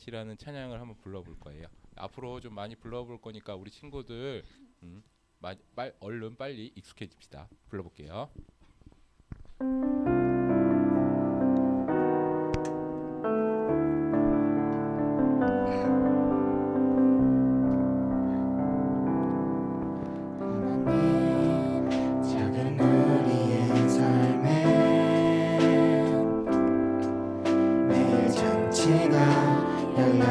잔치라는 찬양을 한번 불러볼 거예요. 앞으로 좀 많이 불러볼 거니까 우리 친구들 음, 마, 빨, 얼른 빨리 익숙해집시다. 불러볼게요.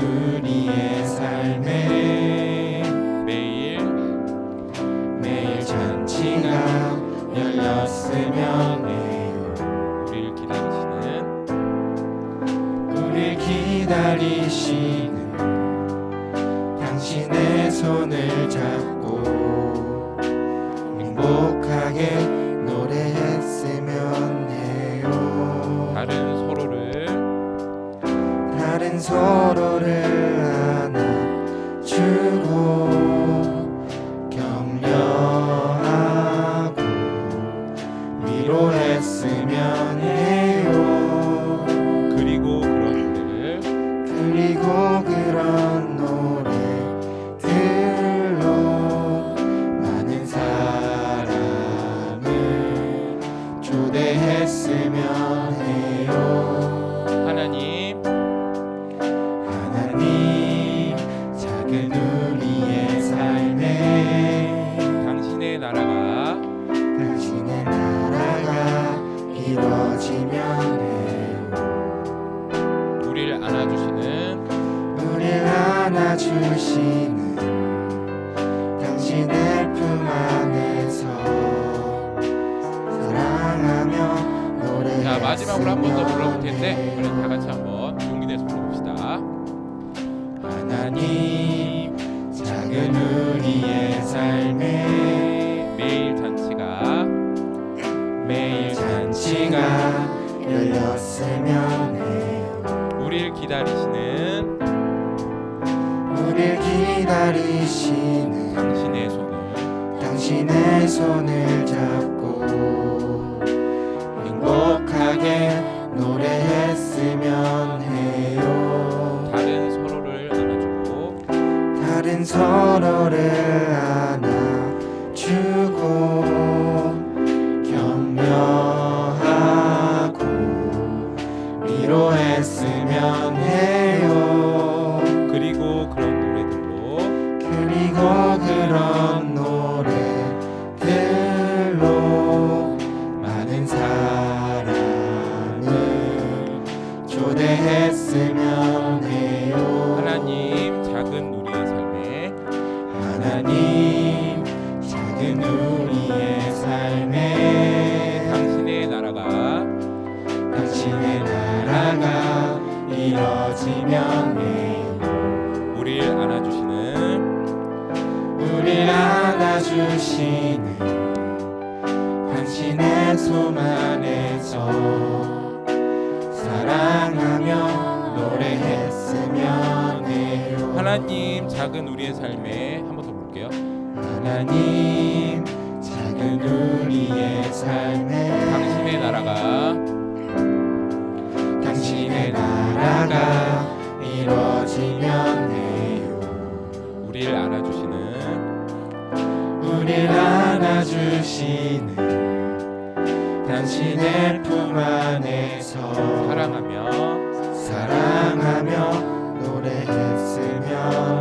우리의 삶에 매일 매일 잔치가 열렸으면 해요. 우리를 기다리시는 우릴 기다리시는 당신의 손을 잡고 다른 서로를 안아주고 격려하고 위로했으면 해요. 그리고 그런 노래를 그리고 해요 우리를 안아주시는 우릴 안아주시는 당신의 품 안에서 사랑하며 노래 자 마지막으로 한 번 더 불러볼 텐데 우리 다 같이 한번 용기 내서 불러봅시다. 하나님 열렸으면 해요 우리를 기다리시는 우릴 기다리시는 당신의 손을 당신의 손을 잡고 행복하게 노래했으면 해요. 다른 서로를 안아주고 다른 서로를 했으면 해요. 그리고 그런 노래들로 그리고 그런 노래들로 많은 사람을 초대했으면 해요. 하나님 작은 우리의 삶에 하나님 이뤄지면 해요 우리를 안아주시는 우릴 안아주시는 당신의 손 안에서 사랑하며 노래했으면 해요 하나님 작은 우리의 삶에 한 번 더 볼게요. 하나님 작은 우리의 삶에 당신의 나라가 주시는 당신의 품 안에서 사랑하며 사랑하며